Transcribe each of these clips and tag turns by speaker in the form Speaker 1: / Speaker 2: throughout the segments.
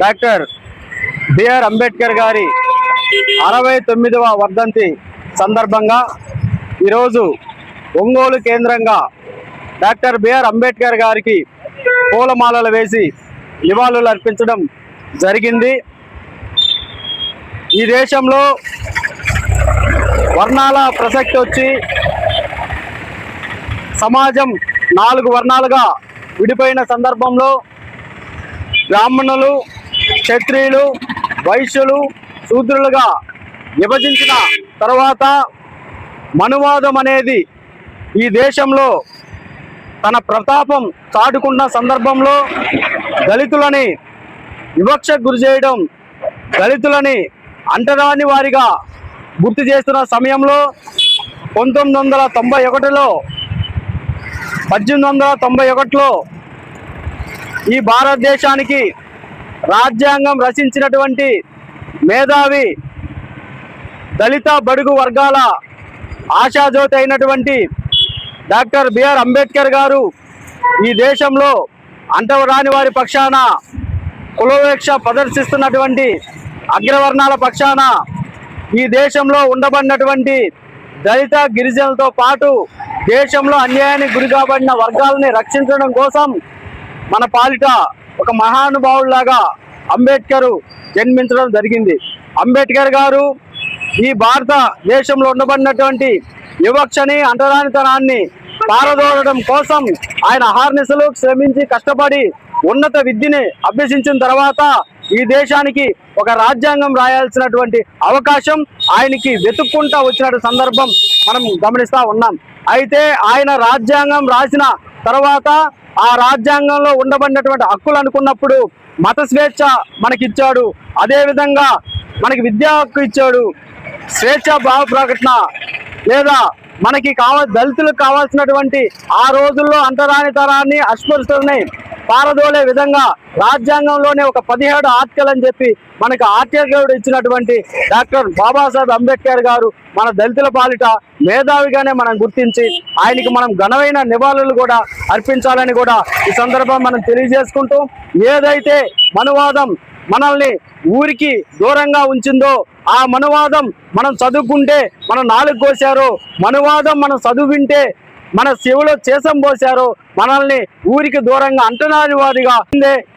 Speaker 1: Doctor BR Ambedkar గారి అరవై తొమ్మిదవ వర్ధంతి సందర్భంగా ఈరోజు ఒంగోలు కేంద్రంగా డాక్టర్ బిఆర్ అంబేద్కర్ గారికి పూలమాలలు వేసి నివాళులు అర్పించడం జరిగింది. ఈ దేశంలో వర్ణాల ప్రసక్తి వచ్చి సమాజం నాలుగు వర్ణాలుగా విడిపోయిన సందర్భంలో బ్రాహ్మణులు క్షత్రియులు వైశ్యులు శూద్రులుగా విభజించిన తర్వాత మనువాదం అనేది ఈ దేశంలో తన ప్రతాపం చాటుకున్న సందర్భంలో దళితులని వివక్ష గురి చేయడం దళితులని అంటరాని వారిగా గుర్తు చేస్తున్న సమయంలో పంతొమ్మిది వందల తొంభై ఒకటిలో పద్దెనిమిది వందల తొంభై ఒకటిలో ఈ భారతదేశానికి రాజ్యాంగం రచించినటువంటి మేధావి దళిత బడుగు వర్గాల ఆశాజ్యోతి అయినటువంటి డాక్టర్ బిఆర్ అంబేద్కర్ గారు ఈ దేశంలో అంటరాని వారి పక్షాన కులవేక్ష ప్రదర్శిస్తున్నటువంటి అగ్రవర్ణాల పక్షాన ఈ దేశంలో ఉండబడినటువంటి దళిత గిరిజనులతో పాటు దేశంలో అన్యాయానికి గురి కాబడిన వర్గాలని రక్షించడం కోసం మన పాలిట ఒక మహానుభావులాగా అంబేద్కర్ జన్మించడం జరిగింది. అంబేద్కర్ గారు ఈ భారత దేశంలో ఉండబడినటువంటి వివక్షని అంటరానితనాన్ని పారదోడడం కోసం ఆయన అహార్నిశలు శ్రమించి కష్టపడి ఉన్నత విద్యని అభ్యసించిన తర్వాత ఈ దేశానికి ఒక రాజ్యాంగం రాయాల్సినటువంటి అవకాశం ఆయనకి వెతుక్కుంటా వచ్చిన సందర్భం మనం గమనిస్తూ ఉన్నాం. అయితే ఆయన రాజ్యాంగం రాసిన తర్వాత ఆ రాజ్యాంగంలో ఉండబడినటువంటి హక్కులు అనుకున్నప్పుడు మత స్వేచ్ఛ మనకిచ్చాడు. అదేవిధంగా మనకి విద్యా హక్కు ఇచ్చాడు. స్వేచ్ఛ భావ ప్రకటన లేదా మనకి కావ దళితులకు కావాల్సినటువంటి ఆ రోజుల్లో అంటరాని తరాన్ని అస్పృశ్యులని పారదోలే విధంగా రాజ్యాంగంలోనే ఒక పదిహేడు ఆర్టికల్ అని చెప్పి మనకు ఆర్టికల్ ఇచ్చినటువంటి డాక్టర్ బాబాసాహెబ్ అంబేద్కర్ గారు మన దళితుల పాలిట మేధావిగానే మనం గుర్తించి ఆయనకి మనం ఘనమైన నివాళులు కూడా అర్పించాలని కూడా ఈ సందర్భం మనం తెలియజేసుకుంటూ ఏదైతే మనువాదం మనల్ని ఊరికి దూరంగా ఉంచిందో ఆ మనువాదం మనం చదువుకుంటే మనం నాలుగు కోశారో మనువాదం మనం చదువుంటే మన శివులో చేసం పోశారు. మనల్ని ఊరికి దూరంగా అంటనానివాదిగా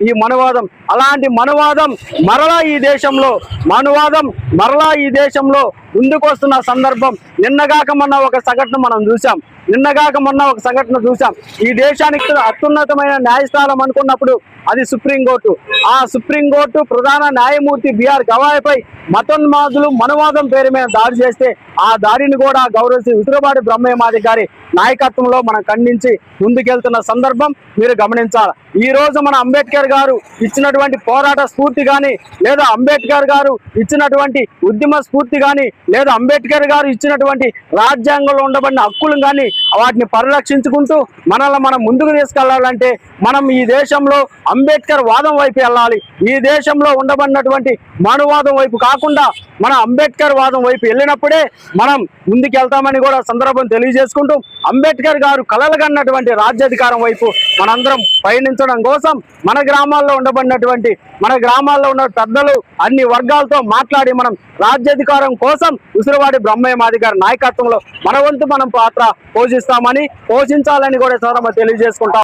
Speaker 1: ఈ మనువాదం. అలాంటి మనువాదం మరలా ఈ దేశంలో మనువాదం మరలా ఈ దేశంలో ముందుకొస్తున్న సందర్భం నిన్నగాక మొన్న ఒక సంఘటన మనం చూసాం నిన్నగాక మొన్న ఒక సంఘటన చూసాం ఈ దేశానికి అత్యున్నతమైన న్యాయస్థానం అనుకున్నప్పుడు అది సుప్రీంకోర్టు. ఆ సుప్రీంకోర్టు ప్రధాన న్యాయమూర్తి బిఆర్ గవాయ్పై మతోన్మాదులు మనువాదం పేరు మీద దాడి చేస్తే ఆ దాడిని కూడా గౌరవించి విసురుబాటి నాయక నాయకత్వంలో మనం ఖండించి ముందుకెళ్తున్న సందర్భం మీరు గమనించాలి. ఈ రోజు మన అంబేద్కర్ గారు ఇచ్చినటువంటి పోరాట స్ఫూర్తి కానీ లేదా అంబేద్కర్ గారు ఇచ్చినటువంటి ఉద్యమ స్ఫూర్తి కానీ లేదా అంబేద్కర్ గారు ఇచ్చినటువంటి రాజ్యాంగంలో ఉండబడిన హక్కులు కానీ వాటిని పరిరక్షించుకుంటూ మనల్ని మనం ముందుకు తీసుకెళ్ళాలంటే మనం ఈ దేశంలో అంబేద్కర్ వాదం వైపు వెళ్ళాలి. ఈ దేశంలో ఉండబడినటువంటి మనువాదం వైపు కాకుండా మన అంబేద్కర్ వాదం వైపు వెళ్ళినప్పుడే మనం ముందుకెళ్తామని కూడా సందర్భం తెలియజేసుకుంటూ అంబేద్కర్ గారు కలలుగన్నటువంటి రాజ్యాధికారం వైపు మనందరం పయనించడం కోసం మన గ్రామాల్లో ఉండబడినటువంటి మన గ్రామాల్లో ఉన్న పెద్దలు అన్ని వర్గాలతో మాట్లాడి మనం రాజ్యాధికారం కోసం ఉసిరివాడి బ్రహ్మయ్య మాదిగారి నాయకత్వంలో మన వంతు మనం పాత్ర పోషిస్తామని పోషించాలని కూడా ఈ తెలియజేసుకుంటాం